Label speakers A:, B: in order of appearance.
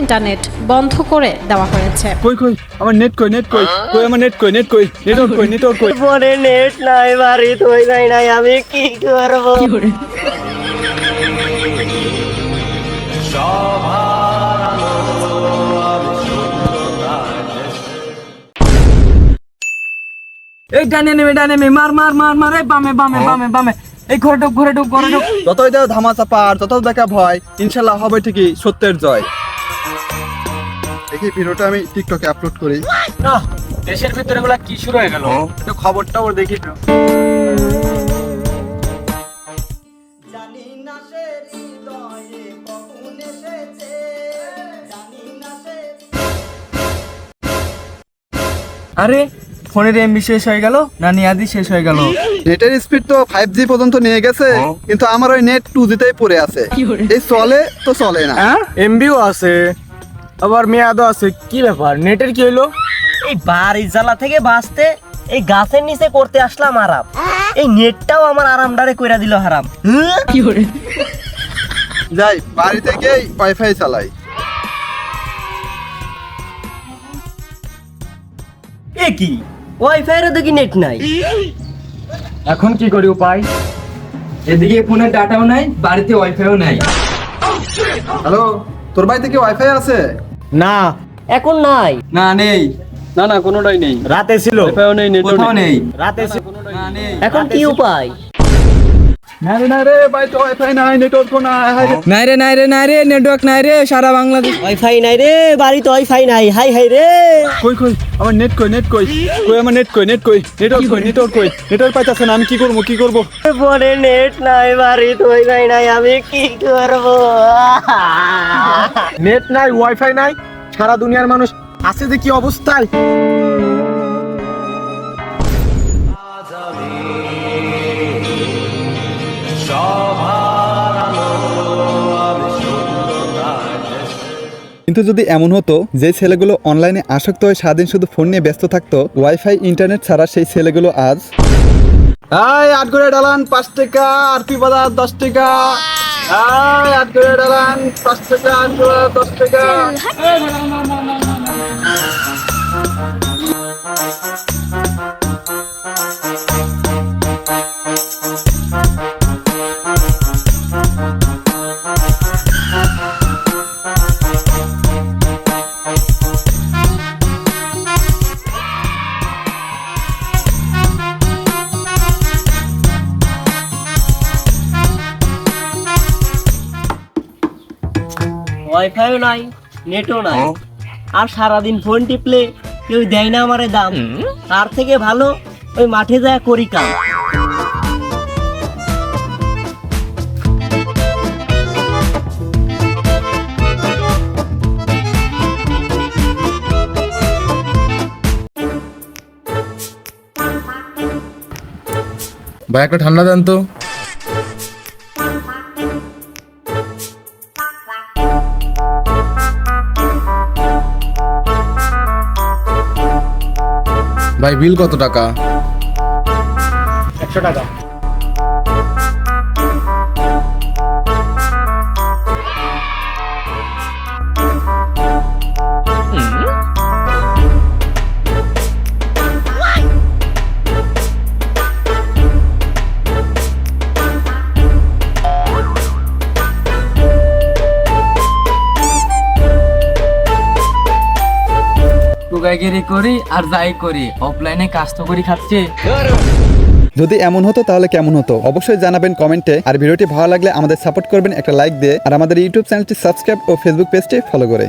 A: Internet বন্ধ করে দেওয়া হয়েছে।
B: কই কই? আমার নেট কই নেট কই? কই আমার নেট কই নেট কই? নেটওয়ার্ক কই নেটওয়ার্ক কই?
C: ফোনে নেট নাই বাড়ি তুই নাই নাই আমি কি করব?
D: এই ডানে নেমে ডানে নেমে মার মার মার মার এই বামে বামে বামে বামে। এই ঘরে ঢুক ঘরে ঢুক ঘরে ঢুক।
B: যতই দাও ধামা চাপা আর যত দেখা ভয় ইনশাল্লাহ হবে ঠিকই সত্যের জয়। দেখি ভিডিওটা আমি টিকটকে আপলোড করি।
D: দেশের ভিতরে গুলা কি শুরু হয়ে গেল? একটু খবরটা ওর দেখি একটু।
C: সে
D: আরে ফোনের এমবি শেষ হয়ে গেল না নিয়াদি শেষ হয়ে গেল?
B: নেটের স্পিড তো ফাইভ জি পর্যন্ত নিয়ে গেছে কিন্তু আমার ওই নেট টু জিতেই পড়ে আছে। এই চলে তো চলে না।
D: এমবিও আছে। আবার মেয়াদও আছে কি ব্যাপার? নেটের কি হলো
C: এই বাড়ি জ্বালা থেকে বাঁচতে এই গাছের নিচে করতে আসলাম আরাম। এই নেটটাও আমার আরামডারে কইরা দিল হারাম।
B: যাই বাড়ি থেকেই ওয়াইফাই চালাই।
C: এ কি? ওয়াইফাইয়েরও দেখি নেট নাই।
D: এখন কি করি উপায়? এদিকে ফোনে ডাটাও নাই বাড়িতে ওয়াইফাইও নাই।
B: হ্যালো তোর বাড়িতে কি ওয়াইফাই আছে?
D: না।
C: এখন নাই।
D: না নেই।
B: না না কোনোটাই নেই।
D: রাতে ছিল।
B: ওয়াইফাইও নেই
D: কোথাও নেই।
C: রাতে ছিল।
D: না নেই।
C: এখন কি উপায়?
B: নাই নেটওয়ার্ক নাই।
D: নাই রে নাই রে নাই রে নেটওয়ার্ক নাই রে সারা বাংলাদেশ।
C: ওয়াইফাই নাই রে বাড়িতে ওয়াইফাই নাই। হাই হাই রে।
B: কই কই আমার নেট কই নেট কই? কই আমার নেট কই নেট কই? নেটওয়ার্ক কই নেটওয়ার্ক কই? নেটওয়ার্ক পাইতাছে না আমি কি করব কি করব?
C: নেট নাই বাড়িতে ওয়াইফাই নাই আমি কি করব?
D: নেট নাই ওয়াইফাই নাই সারা দুনিয়ার মানুষ আছে যে কি অবস্থায়?
B: কিন্তু যদি এমন হতো যে ছেলেগুলো অনলাইনে আসক্ত হয়ে সারাদিন শুধু ফোন নিয়ে ব্যস্ত থাকতো ওয়াইফাই ইন্টারনেট ছাড়া সেই ছেলেগুলো আজ এই আট করে ডালান পাঁচ টাকা আর কি বাজার দশ টাকা এই আট করে ডালান পাঁচ টাকা দশ টাকা
C: ওয়াইফাইও নাই নেটও নাই। আর সারাদিন ফোন টিপলে কেউ দেয় না আমারে দাম। তার থেকে ভালো ওই মাঠে যায় করি কাম
E: ভাই একটা ঠান্ডা দেন তো। ভাই বিল কত টাকা?
D: একশো টাকা। টুকাইগিরি করি আর যাই করি। অফলাইনে কাজ তো করি খাচ্ছি।
B: যদি এমন হতো তাহলে কেমন হতো? অবশ্যই জানাবেন কমেন্টে। আর ভিডিওটি ভালো লাগলে আমাদের সাপোর্ট করবেন একটা লাইক দিয়ে। আর আমাদের ইউটিউব চ্যানেলটি সাবস্ক্রাইব ও ফেসবুক পেজটি ফলো করে।